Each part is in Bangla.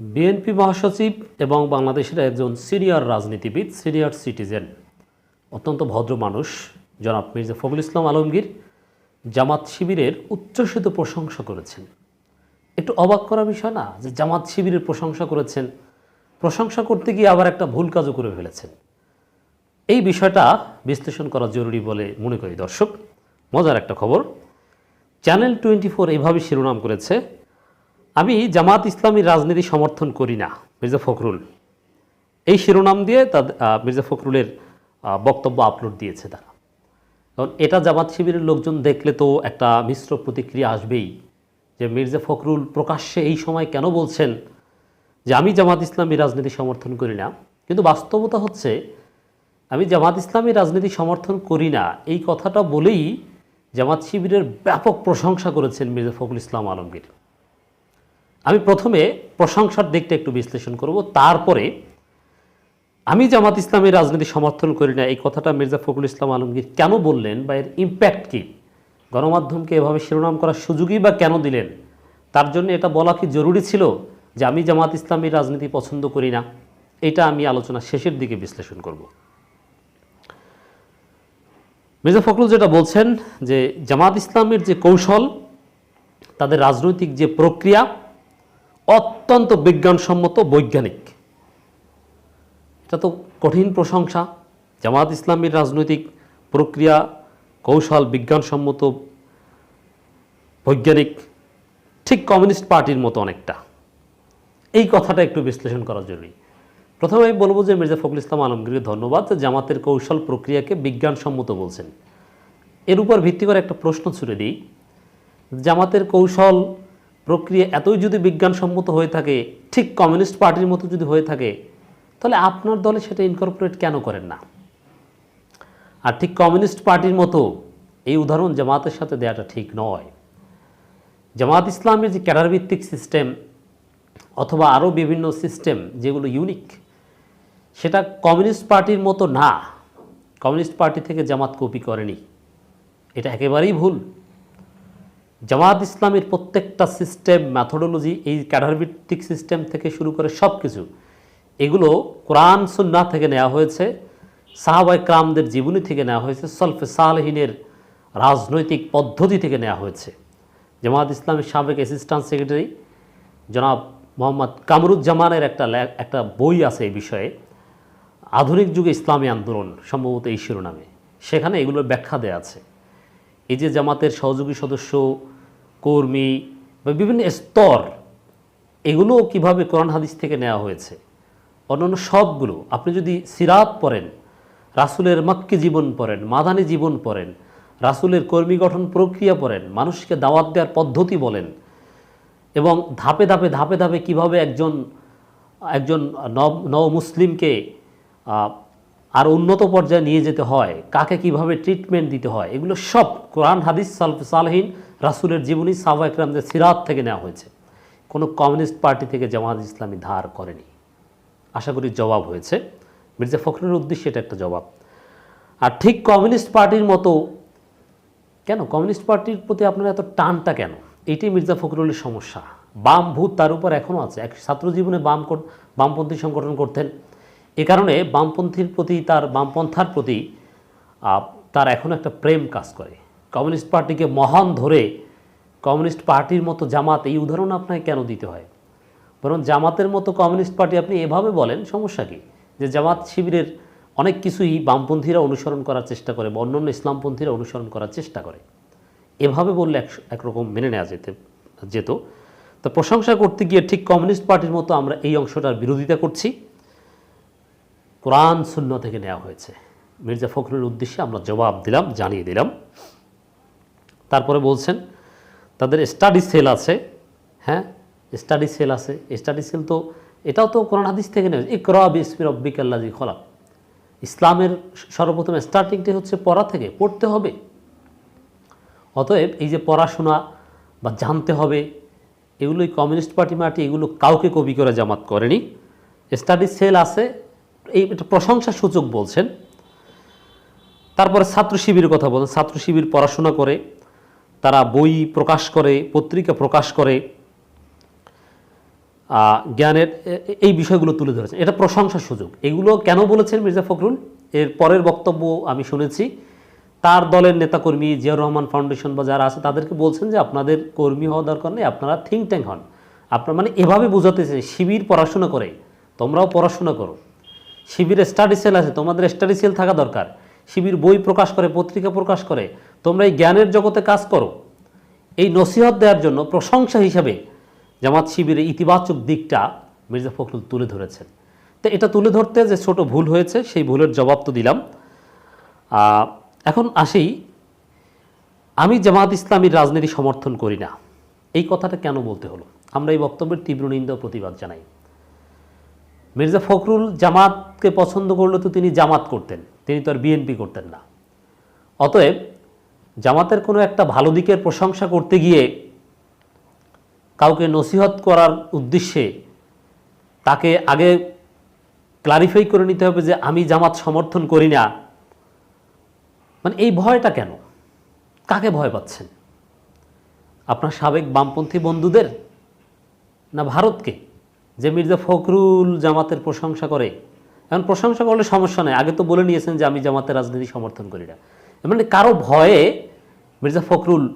বিএনপি মহাসচিব এবং বাংলাদেশের একজন সিনিয়র রাজনীতিবিদ, সিনিয়র সিটিজেন। অত্যন্ত ভদ্র মানুষ, জনাব মির্জা ফখরুল ইসলাম আলমগীর, জামাত শিবিরের উচ্ছ্বসিত প্রশংসা করেছেন। একটু অবাক করা বিষয় না যে জামাত শিবিরের প্রশংসা করেছেন, প্রশংসা করতে গিয়ে আবার একটা ভুল কাজও করে ফেলেছেন। এই বিষয়টা বিশ্লেষণ করা জরুরি বলে মনে করি দর্শক, মজার একটা খবর। চ্যানেল টোয়েন্টি ফোর এইভাবে শিরোনাম করেছে আমি জামাত ইসলামী রাজনীতি সমর্থন করি না, মির্জা ফখরুল। এই শিরোনাম দিয়ে তাদের মির্জা ফখরুলের বক্তব্য আপলোড দিয়েছে তারা। কারণ এটা জামাত শিবিরের লোকজন দেখলে তো একটা মিশ্র প্রতিক্রিয়া আসবেই যে মির্জা ফখরুল প্রকাশ্যে এই সময় কেন বলছেন যে আমি জামাত ইসলামী রাজনীতি সমর্থন করি না। কিন্তু বাস্তবতা হচ্ছে, আমি জামাত ইসলামী রাজনীতি সমর্থন করি না, এই কথাটা বলেই জামাত শিবিরের ব্যাপক প্রশংসা করেছেন মির্জা ফখরুল ইসলাম আলমগীর। আমি প্রথমে প্রশংসার দিকটা একটু বিশ্লেষণ করব। তারপরে আমি জামাত ইসলামের রাজনীতি সমর্থন করি না, এই কথাটা মির্জা ফখরুল ইসলাম আলমগীর কেন বললেন বা এর ইম্প্যাক্ট কী? গণমাধ্যমকে এভাবে শিরোনাম করার সুযোগই বা কেন দিলেন? তার জন্য এটা বলা কি জরুরি ছিল যে আমি জামাত ইসলামের রাজনীতি পছন্দ করি না? এটা আমি আলোচনা শেষের দিকে বিশ্লেষণ করব। মির্জা ফখরুল যেটা বলছেন যে জামাত ইসলামের যে কৌশল, তাদের রাজনৈতিক যে প্রক্রিয়া অত্যন্ত বিজ্ঞানসম্মত বৈজ্ঞানিক। এটা তো কঠিন প্রশংসা। জামাত ইসলামের রাজনৈতিক প্রক্রিয়া, কৌশল বিজ্ঞানসম্মত বৈজ্ঞানিক, ঠিক কমিউনিস্ট পার্টির মতো অনেকটা। এই কথাটা একটু বিশ্লেষণ করা জরুরি। প্রথমে আমি বলব যে মির্জা ফখরুল ইসলাম আলমগীরকে ধন্যবাদ জামাতের কৌশল প্রক্রিয়াকে বিজ্ঞানসম্মত বলছেন। এর উপর ভিত্তি করে একটা প্রশ্ন ছুড়ে দিই। জামাতের কৌশল প্রক্রিয়া এতই যদি বিজ্ঞানসম্মত হয়ে থাকে, ঠিক কমিউনিস্ট পার্টির মতো যদি হয়ে থাকে, তাহলে আপনার দলে সেটা ইনকর্পোরেট কেন করেন না? আর ঠিক কমিউনিস্ট পার্টির মতো এই উদাহরণ জামাতের সাথে দেওয়াটা ঠিক নয়। জামাত ইসলামের যে ক্যাডারভিত্তিক সিস্টেম অথবা আরও বিভিন্ন সিস্টেম যেগুলো ইউনিক সেটা কমিউনিস্ট পার্টির মতো না। কমিউনিস্ট পার্টি থেকে জামাত কপি করেনি। এটা একেবারেই ভুল। জামাত ইসলামের প্রত্যেকটা সিস্টেম ম্যাথোডোলজি এই ক্যাডারভিত্তিক সিস্টেম থেকে শুরু করে সব কিছু এগুলো কোরআন সুন্না থেকে নেওয়া হয়েছে সাহাবাই ক্রামদের জীবনী থেকে নেওয়া হয়েছে, সলফে সালহীনের রাজনৈতিক পদ্ধতি থেকে নেওয়া হয়েছে। জামাত ইসলামের সাবেক অ্যাসিস্ট্যান্ট সেক্রেটারি জনাব মোহাম্মদ কামরুজ্জামানের একটা একটা বই আছে এই বিষয়ে, আধুনিক যুগে ইসলামী আন্দোলন, সম্ভবত এই শিরোনামে। সেখানে এগুলোর ব্যাখ্যা দেওয়া আছে। এই যে জামাতের সহযোগী সদস্য, কর্মী বা বিভিন্ন স্তর এগুলো কীভাবে কোরআন হাদিস থেকে নেওয়া হয়েছে? অন্যান্য সবগুলো, আপনি যদি সিরাত পড়েন, রাসুলের মাক্কি জীবন পড়েন, মাদানী জীবন পড়েন, রাসুলের কর্মী গঠন প্রক্রিয়া পড়েন, মানুষকে দাওয়াত দেওয়ার পদ্ধতি বলেন, এবং ধাপে ধাপে ধাপে ধাপে কীভাবে একজন একজন নব নব মুসলিমকে আর উন্নত পর্যায়ে নিয়ে যেতে হয়, কাকে কীভাবে ট্রিটমেন্ট দিতে হয়, এগুলো সব কোরআন, হাদিস, সালফ, সালহীন রাসুলের জীবনী সাহবা একরামদের সিরাত থেকে নেওয়া হয়েছে। কোনো কমিউনিস্ট পার্টি থেকে জামাত ইসলামী ধার করেনি। আশা করি জবাব হয়েছে। মির্জা ফখরুলের উদ্দেশ্যে এটা একটা জবাব। আর ঠিক কমিউনিস্ট পার্টির মতো, কেন? কমিউনিস্ট পার্টির প্রতি আপনার এত টানটা কেন? এটাই মির্জা ফখরুলের সমস্যা। বাম ভূত তার উপর এখনও আছে। এক ছাত্র জীবনে বাম বামপন্থী সংগঠন করতেন। এ কারণে বামপন্থীর প্রতি তার, বামপন্থার প্রতি তার এখন একটা প্রেম কাজ করে। কমিউনিস্ট পার্টিকে মহান ধরে কমিউনিস্ট পার্টির মতো জামাত, এই উদাহরণ আপনাকে কেন দিতে হয়? বরং জামাতের মতো কমিউনিস্ট পার্টি আপনি এভাবে বলেন, সমস্যা কী? যে জামাত শিবিরের অনেক কিছুই বামপন্থীরা অনুসরণ করার চেষ্টা করে বা অন্যান্য ইসলামপন্থীরা অনুসরণ করার চেষ্টা করে। এভাবে বললে এক, একরকম মেনে নেওয়া যেতে, যেত। তো প্রশংসা করতে গিয়ে ঠিক কমিউনিস্ট পার্টির মতো আমরা এই অংশটার বিরোধিতা করছি। কোরআন শূন্য থেকে নেওয়া হয়েছে। মির্জা ফখরুলের উদ্দেশ্যে আমরা জবাব দিলাম, জানিয়ে দিলাম। তারপরে বলছেন, তাদের স্টাডি সেল আছে। হ্যাঁ স্টাডি সেল আছে। স্টাডি সেল তো, এটাও তো কোরআন হাদিস থেকে নেওয়া ইকরা বিসমি রব্বিক আল্লাজি খলাক। ইসলামের সর্বপ্রথম স্টার্টিংটি হচ্ছে পড়া থেকে, পড়তে হবে। অতএব এই যে পড়াশোনা বা জানতে হবে, এগুলোই কমিউনিস্ট পার্টি মাটি, এগুলো কাউকে কবি করে জামাত করেনি। স্টাডি সেল আছে এই প্রশংসা সূচক বলছেন। তারপরে ছাত্র শিবিরের কথা বলেন। ছাত্র শিবির পড়াশোনা করে, তারা বই প্রকাশ করে, পত্রিকা প্রকাশ করে জ্ঞানের এই বিষয়গুলো তুলে ধরেছেন। এটা প্রশংসার সুযোগ। এগুলো কেন বলেছেন মির্জা ফখরুল? এর পরের বক্তব্য আমি শুনেছি, তার দলের নেতাকর্মী জিয়াউর রহমান ফাউন্ডেশন বা যারা আছে, তাদেরকে বলছেন যে আপনাদের কর্মী হওয়া দরকার নেই, আপনারা থিঙ্ক ট্যাঙ্ক হন। আপনার মানে এভাবে বোঝাতেছে শিবির পড়াশোনা করে, তোমরাও পড়াশোনা করো। শিবিরে স্টাডি সেল আছে, তোমাদের স্টাডি সেল থাকা দরকার। শিবির বই প্রকাশ করে, পত্রিকা প্রকাশ করে, তোমরা এই জ্ঞানের জগতে কাজ করো। এই নসিহত দেওয়ার জন্য প্রশংসা হিসাবে জামাত শিবিরের ইতিবাচক দিকটা মির্জা ফখরুল তুলে ধরেছেন। তো এটা তুলে ধরতে যে ছোট ভুল হয়েছে, সেই ভুলের জবাব তো দিলাম। এখন আসি, আমি জামাত ইসলামীর রাজনীতি সমর্থন করি না। এই কথাটা কেন বলতে হলো? আমরা এই বক্তব্যের তীব্র নিন্দা প্রতিবাদ জানাই। মির্জা ফখরুল জামাতকে পছন্দ করলে তো তিনি জামাত করতেন, তিনি তো আর বিএনপি করতেন না। অতএব জামাতের কোনো একটা ভালো দিকের প্রশংসা করতে গিয়ে কাউকে নসিহত করার উদ্দেশ্যে তাকে আগে ক্লারিফাই করে নিতে হবে যে আমি জামাত সমর্থন করি না। মানে এই ভয়টা কেন? কাকে ভয় পাচ্ছেন? আপনার সাবেক বামপন্থী বন্ধুদের না ভারতকে? যে মির্জা ফখরুল জামাতের প্রশংসা করে। এখন প্রশংসা করলে সমস্যা নেই। আগে তো বলে নিয়েছেন যে আমি জামাতের রাজনীতি সমর্থন করি না। মানে কারও ভয়ে মির্জা ফখরুল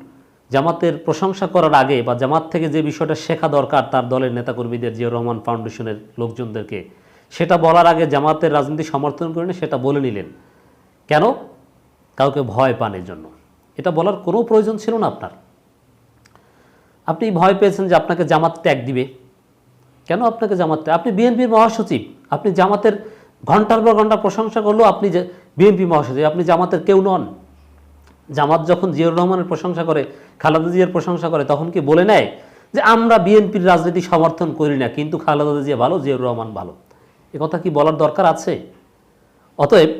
জামাতের প্রশংসা করার আগে বা জামাত থেকে যে বিষয়টা শেখা দরকার তার দলের নেতাকর্মীদের জিয়াউর রহমান ফাউন্ডেশনের লোকজনদেরকে, সেটা বলার আগে জামাতের রাজনীতি সমর্থন করে না, সেটা বলে নিলেন। কেন? কাউকে ভয় পানের জন্য এটা বলার কোনো প্রয়োজন ছিল না আপনার। আপনি ভয় পেয়েছেন যে আপনাকে জামাত ট্যাগ দিবে। কেন আপনাকে জামাত? আপনি বিএনপির মহাসচিব। আপনি জামাতের ঘণ্টার পর ঘণ্টা প্রশংসা করলেও আপনি যে বিএনপি মহাসচিব, আপনি জামাতের কেউ নন। জামাত যখন জিয়াউর রহমানের প্রশংসা করে, খালেদা জিয়ার প্রশংসা করে, তখন কি বলে নেয় যে আমরা বিএনপির রাজনীতি সমর্থন করি না, কিন্তু খালেদা জিয়া ভালো, জিয়াউর রহমান ভালো? এ কথা কি বলার দরকার আছে? অতএব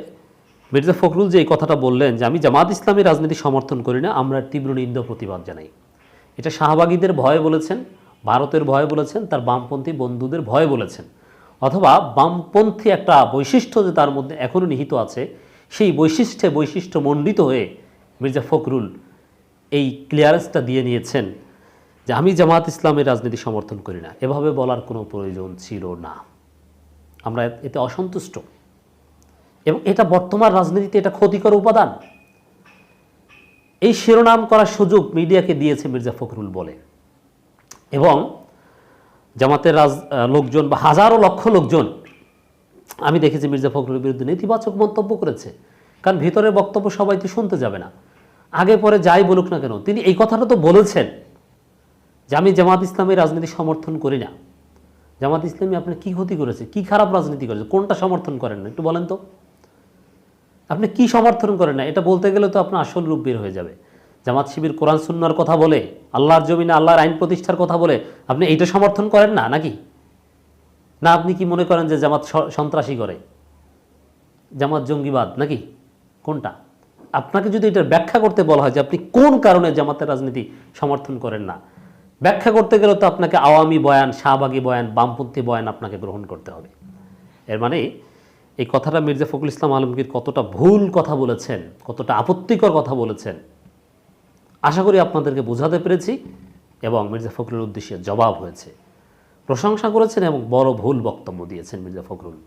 মির্জা ফখরুল যে এই কথাটা বললেন যে আমি জামাত ইসলামী রাজনীতি সমর্থন করি না, আমরা তীব্র নিন্দা প্রতিবাদ জানাই। এটা শাহবাগীদের ভয়ে বলেছেন ভারতের ভয়ে বলেছেন, তার বামপন্থী বন্ধুদের ভয়ে বলেছেন। অথবা বামপন্থী একটা বৈশিষ্ট্য যে তার মধ্যে এখনও নিহিত আছে, সেই বৈশিষ্ট্যে বৈশিষ্ট্য মণ্ডিত হয়ে মির্জা ফখরুল এই ক্লিয়ারেন্সটা দিয়ে নিয়েছেন যে আমি জামাত ইসলামের রাজনীতি সমর্থন করি না। এভাবে বলার কোনো প্রয়োজন ছিল না। আমরা এতে অসন্তুষ্ট। এবং এটা বর্তমান রাজনীতিতে এটা ক্ষতিকর উপাদান। এই শিরোনাম করার সুযোগ মিডিয়াকে দিয়েছে মির্জা ফখরুল বলে। এবং জামাতের রাজ লোকজন বা হাজারো লক্ষ লোকজন, আমি দেখেছি মির্জা ফখরুলের বিরুদ্ধে নেতিবাচক মন্তব্য করেছে। কারণ ভিতরের বক্তব্য সবাই তো শুনতে যাবে না। আগে পরে যাই বলুক না কেন, তিনি এই কথাটা তো বলেছেন যে আমি জামাত ইসলামের রাজনীতি সমর্থন করি না। জামাত ইসলামী আপনার কি ক্ষতি করেছে? কি খারাপ রাজনীতি করেছে? কোনটা সমর্থন করেন না? একটু বলেন তো। আপনি কি সমর্থন করেন না? এটা বলতে গেলে তো আপনার আসল রূপ বের হয়ে যাবে। জামাত শিবির কোরআন সুন্নার কথা বলে, আল্লাহর জমিনে আল্লাহর আইন প্রতিষ্ঠার কথা বলে, আপনি এইটা সমর্থন করেন না, নাকি? না, আপনি কি মনে করেন যে জামাত সন্ত্রাসী করে? জামাত জঙ্গিবাদ, নাকি? কোনটা? আপনাকে যদি এটার ব্যাখ্যা করতে বলা হয় যে আপনি কোন কারণে জামাতের রাজনীতি সমর্থন করেন না, ব্যাখ্যা করতে গেলে তো আপনাকে আওয়ামী বয়ান, শাহবাগী বয়ান, বামপন্থী বয়ান আপনাকে গ্রহণ করতে হবে। এর মানে এই কথাটা মির্জা ফখরুল ইসলাম আলমগীর কতটা ভুল কথা বলেছেন, কতটা আপত্তিকর কথা বলেছেন আশা করি আপনাদেরকে বোঝাতে পেরেছি এবং মির্জা ফখরুল উদ্দেশ্যে জবাব হয়েছে। প্রশংসা করেছেন এবং বড় ভুল বক্তব্য দিয়েছেন মির্জা ফখরুল।